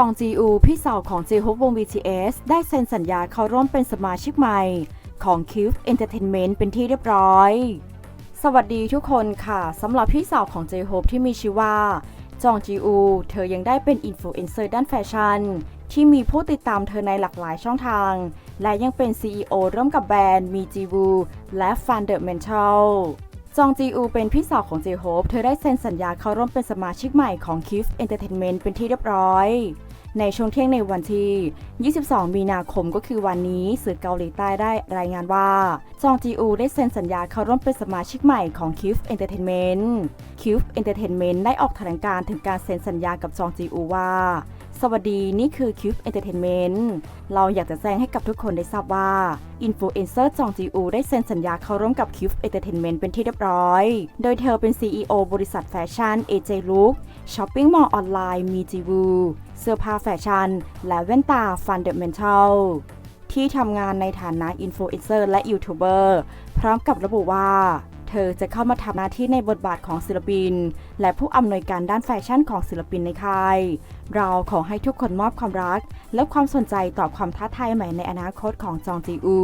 จองจีอูพี่สาวของเจฮุบวง BTS ได้เซ็นสัญญาเข้าร่วมเป็นสมาชิกใหม่ ของ Cube Entertainment เป็นที่เรียบร้อย สวัสดีทุกคนค่ะสำหรับพี่สาวของเจฮ p ที่มีชื่อว่า จองจีอู เธอยังได้เป็นอินฟลูเอนเซอร์ด้านแฟชั่น ที่มีผู้ติดตามเธอในหลากหลายช่องทาง และยังเป็น CEO ร่วมกับแบรนด์มีจีวูและฟันเดอร์เมนทัลจองจีอูเป็นพี่สาวของเจโฮปเธอได้เซ็นสัญญาเข้าร่วมเป็นสมาชิกใหม่ของ Kiff Entertainment เป็นที่เรียบร้อย ในช่วงเที่ยงในวันที่ 22 มีนาคมก็คือวันนี้สื่อเกาหลีใต้ได้รายงานว่า จองจีอูได้เซ็นสัญญาเข้าร่วมเป็นสมาชิกใหม่ของ Kiff Entertainment Kiff Entertainment ได้ออกแถลงการถึงการเซ็นสัญญากับจองจีอูว่า สวัสดี นี่คือ Cube Entertainment เราอยากจะแจ้งให้กับทุกคนได้ทราบว่าอินฟลูเอนเซอร์จองจีอูได้เซ็นสัญญาเข้าร่วมกับ Cube Entertainment เป็นที่เรียบร้อย โดยเธอเป็น CEO บริษัทแฟชั่น AJ Look ช้อปปิ้งมอลล์ออนไลน์มีจีวูเสื้อผ้าแฟชั่น และแว่นตา Fundamental ที่ทำงานในฐานะอินฟลูเอนเซอร์และยูทูบเบอร์พร้อมกับระบุว่า เธอจะเข้ามาทำหน้าที่ในบทบาทของศิลปิน และผู้อำนวยการด้านแฟชั่นของศิลปินในค่าย เราขอให้ทุกคนมอบความรัก และความสนใจต่อความท้าทายใหม่ในอนาคตของจองจีอู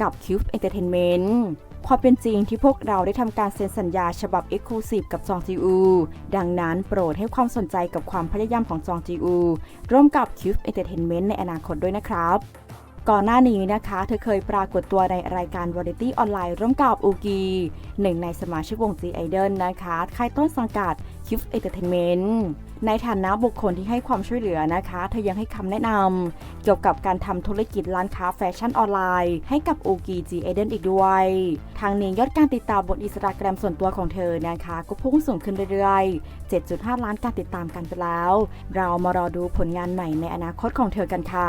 กับ Cube Entertainment ความเป็นจริงที่พวกเราได้ทำการเซ็นสัญญาฉบับ Exclusive กับจองจีอู ดังนั้นโปรดให้ความสนใจกับความพยายามของจองจีอู ร่วมกับ Cube Entertainment ในอนาคตด้วยนะครับ ก่อนหน้านี้นะคะ เธอเคยปรากฏตัวในรายการวาไรตี้ออนไลน์ร่วมกับอูกีหนึ่งในสมาชิกวง G Idol นะคะค่ายต้นสังกัด Cube Entertainment ในฐานะบุคคลที่ให้ความช่วยเหลือนะคะ เธอยังให้คำแนะนำเกี่ยวกับการทำธุรกิจร้านค้าแฟชั่นออนไลน์ ให้กับอูกี G Idol อีกด้วย ทางนี้ยอดการติดตามบนอินสตาแกรมส่วนตัวของเธอนะคะ ก็พุ่งสูงขึ้นเรื่อยๆ 7.5 ล้านการติดตามกันไปแล้ว เรามารอดูผลงานใหม่ในอนาคตของเธอกันค่ะ